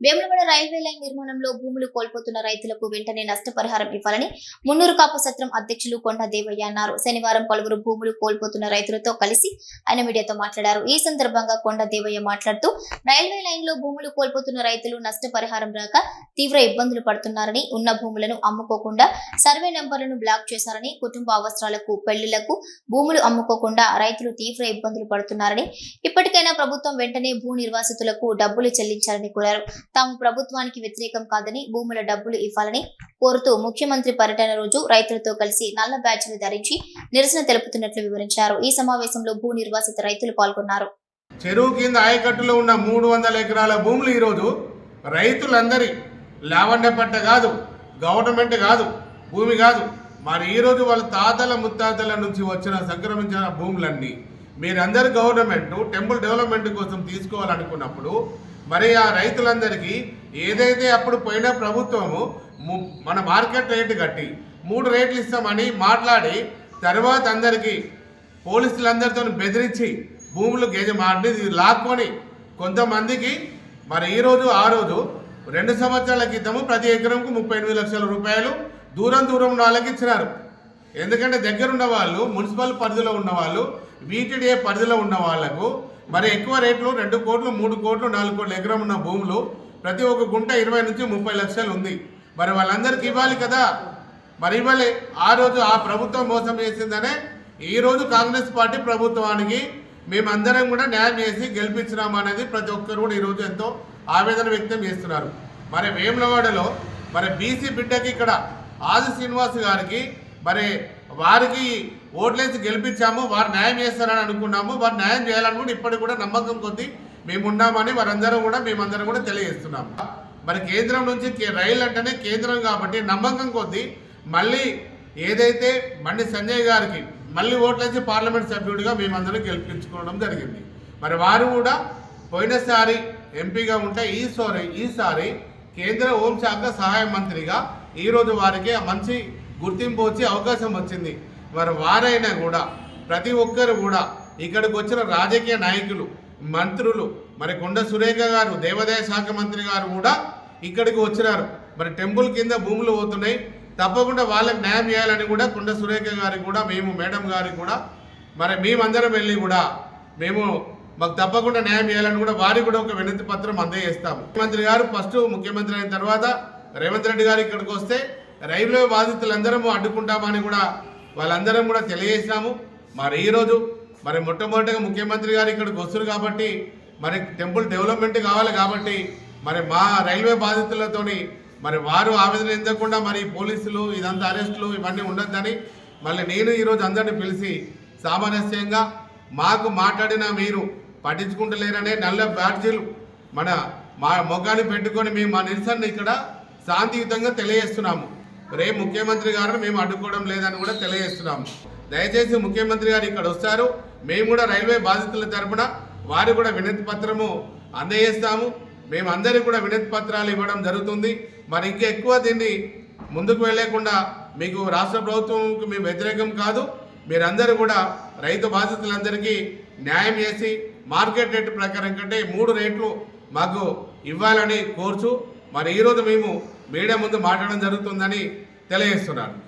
Vemulawada railway line నిర్మాణంలో భూములు కోల్పోతున్న రైతులకు వెంటనే నష్టపరిహారం ఇవ్వాలని మున్నూరు కాపు సత్రం అధ్యక్షులు కొండ దేవయ్య అన్నారు. శనివారం పలువురు భూములు కోల్పోతున్న రైతులతో కలిసి ఆయన మీడియాతో మాట్లాడారు. ఈ సందర్భంగా కొండ దేవయ్య మాట్లాడుతూ రైల్వే లైన్లో భూములు కోల్పోతున్న రైతులు నష్టపరిహారం రాక తీవ్ర ఇబ్బందులు పడుతున్నారని ఉన్న భూములను అమ్ముకోకుండా సర్వే నెంబర్లను బ్లాక్ చేశారని కుటుంబ అవసరాలకు పెళ్ళిళ్ళకు భూములు అమ్ముకోకుండా రైతులు తీవ్ర ఇబ్బందులు పడుతున్నారని ఇప్పటికైనా ప్రభుత్వం వెంటనే భూ నిర్వాసితులకు డబ్బులు చెల్లించాలని కోరారు. తాము ప్రభుత్వానికి వ్యతిరేకం కాదని భూముల డబ్బులు ఇవ్వాలని కోరుతూ ముఖ్యమంత్రి పర్యటన రోజు రైతులతో కలిసి నల్ల బ్యాచ్లు ధరించి నిరసన తెలుపుతున్నట్లు వివరించారు. ఈ సమావేశంలో భూ నిర్వాసిత రైతులు పాల్గొన్నారు. చెరువు కింద ఆయకట్టులో ఉన్న మూడు వందల ఎకరాల భూములు ఈరోజు రైతులందరి లావణ్య పట్ట కాదు గవర్నమెంట్ కాదు భూమి కాదు. మరి ఈరోజు వాళ్ళ తాతల ముత్తాతల నుంచి వచ్చిన సంక్రమించిన భూములన్నీ మీరందరు గవర్నమెంట్ టెంపుల్ డెవలప్మెంట్ కోసం తీసుకోవాలనుకున్నప్పుడు మరి ఆ రైతులందరికీ ఏదైతే అప్పుడు పోయిన ప్రభుత్వము మన మార్కెట్ రేటు కట్టి మూడు రేట్లు ఇస్తామని మాట్లాడి తర్వాత అందరికీ పోలీసులందరితో బెదిరించి భూములు గెజమాడి లాక్కొని కొంతమందికి మరి ఈరోజు ఆ రోజు రెండు సంవత్సరాల క్రితము ప్రతి ఎకరంకు ముప్పై ఎనిమిది లక్షల రూపాయలు దూరం దూరం వాళ్ళకి ఇచ్చినారు. ఎందుకంటే దగ్గరున్న వాళ్ళు మున్సిపల్ పరిధిలో ఉన్న వాళ్ళు వీటిడిఏ పరిధిలో ఉన్న వాళ్ళకు మరి ఎక్కువ రేట్లు రెండు కోట్లు మూడు కోట్లు నాలుగు కోట్ల ఎకరం ఉన్న భూములు ప్రతి ఒక్క గుంట ఇరవై నుంచి ముప్పై లక్షలు ఉంది. మరి వాళ్ళందరికీ ఇవ్వాలి కదా? మరి ఇవ్వలే. ఆ రోజు ఆ ప్రభుత్వం మోసం చేసిందనే ఈ రోజు కాంగ్రెస్ పార్టీ ప్రభుత్వానికి మేమందరం కూడా న్యాయం చేసి గెలిపించినాం అనేది ప్రతి ఒక్కరు కూడా ఈరోజు ఎంతో ఆవేదన వ్యక్తం చేస్తున్నారు. మరి వేములవాడలో మరి బీసీ బిడ్డకి ఇక్కడ ఆది శ్రీనివాస్ గారికి మరి వారికి ఓట్లేసి గెలిపించాము వారు న్యాయం చేస్తారని అనుకున్నాము వారు న్యాయం చేయాలనుకుంటే ఇప్పటికి కూడా నమ్మకం కొద్దీ మేము ఉన్నామని వారందరం కూడా మేమందరం కూడా తెలియజేస్తున్నాము. మరి కేంద్రం నుంచి రైలు అంటేనే కేంద్రం కాబట్టి నమ్మకం కొద్దీ మళ్ళీ ఏదైతే బండి సంజయ్ గారికి మళ్ళీ ఓట్లేసి పార్లమెంట్ సభ్యుడిగా మేమందరం గెలిపించుకోవడం జరిగింది. మరి వారు కూడా పోయినసారి ఎంపీగా ఉంటే ఈసారి ఈసారి కేంద్ర హోంశాఖ సహాయ మంత్రిగా ఈరోజు వారికి మంచి గుర్తింపు వచ్చే అవకాశం వచ్చింది. మరి వారైనా కూడా ప్రతి ఒక్కరు కూడా ఇక్కడికి వచ్చిన రాజకీయ నాయకులు మంత్రులు మరి కొండ సురేఖ గారు దేవాదాయ శాఖ మంత్రి గారు కూడా ఇక్కడికి వచ్చినారు. మరి టెంపుల్ కింద భూములు పోతున్నాయి. తప్పకుండా వాళ్ళకి న్యాయం చేయాలని కూడా కొండ సురేఖ గారికి కూడా మేము మేడం గారికి కూడా మరి మేమందరం వెళ్ళి కూడా మేము మాకు తప్పకుండా న్యాయం చేయాలని కూడా వారికి కూడా ఒక వినతి పత్రం అందజేస్తాము. ముఖ్యమంత్రి గారు ఫస్ట్ ముఖ్యమంత్రి అయిన తర్వాత రేవంత్ రెడ్డి గారు ఇక్కడికి వస్తే రైల్వే బాధితులందరము అడ్డుకుంటామని కూడా వాళ్ళందరం కూడా తెలియజేసినాము. మరి ఈరోజు మరి మొట్టమొదటిగా ముఖ్యమంత్రి గారు ఇక్కడికి వస్తున్నారు కాబట్టి మరి టెంపుల్ డెవలప్మెంట్ కావాలి కాబట్టి మరి మా రైల్వే బాధితులతోని మరి వారు ఆవేదన చెందకుండా మరి పోలీసులు ఇదంతా అరెస్టులు ఇవన్నీ ఉండొద్దని మళ్ళీ నేను ఈరోజు అందరిని పిలిచి సామరస్యంగా మాకు మాట్లాడిన మీరు పట్టించుకుంటలేరనే నల్ల బ్యాడ్జీలు మన మా మొగ్గాన్ని పెట్టుకొని మేము మా నిరసన ఇక్కడ శాంతియుతంగా తెలియజేస్తున్నాము. రేపు ముఖ్యమంత్రి గారిని మేము అడ్డుకోవడం లేదని కూడా తెలియజేస్తున్నాము. దయచేసి ముఖ్యమంత్రి గారు ఇక్కడ వస్తారు. మేము కూడా రైల్వే బాధితుల తరపున వారు కూడా వినతి పత్రము అందజేస్తాము. మేము అందరికీ కూడా వినతి పత్రాలు ఇవ్వడం జరుగుతుంది. మరి ఇంకా ఎక్కువ దీన్ని ముందుకు వెళ్ళకుండా మీకు రాష్ట్ర ప్రభుత్వంకి మేము వ్యతిరేకం కాదు. మీరందరూ కూడా రైతు బాధితులందరికీ న్యాయం చేసి మార్కెట్ రేటు ప్రకారం కంటే మూడు రేట్లు మాకు ఇవ్వాలని కోరుచు. మరి ఈరోజు మేము మీడియా ముందు మాట్లాడడం జరుగుతుందని తెలియజేస్తున్నాను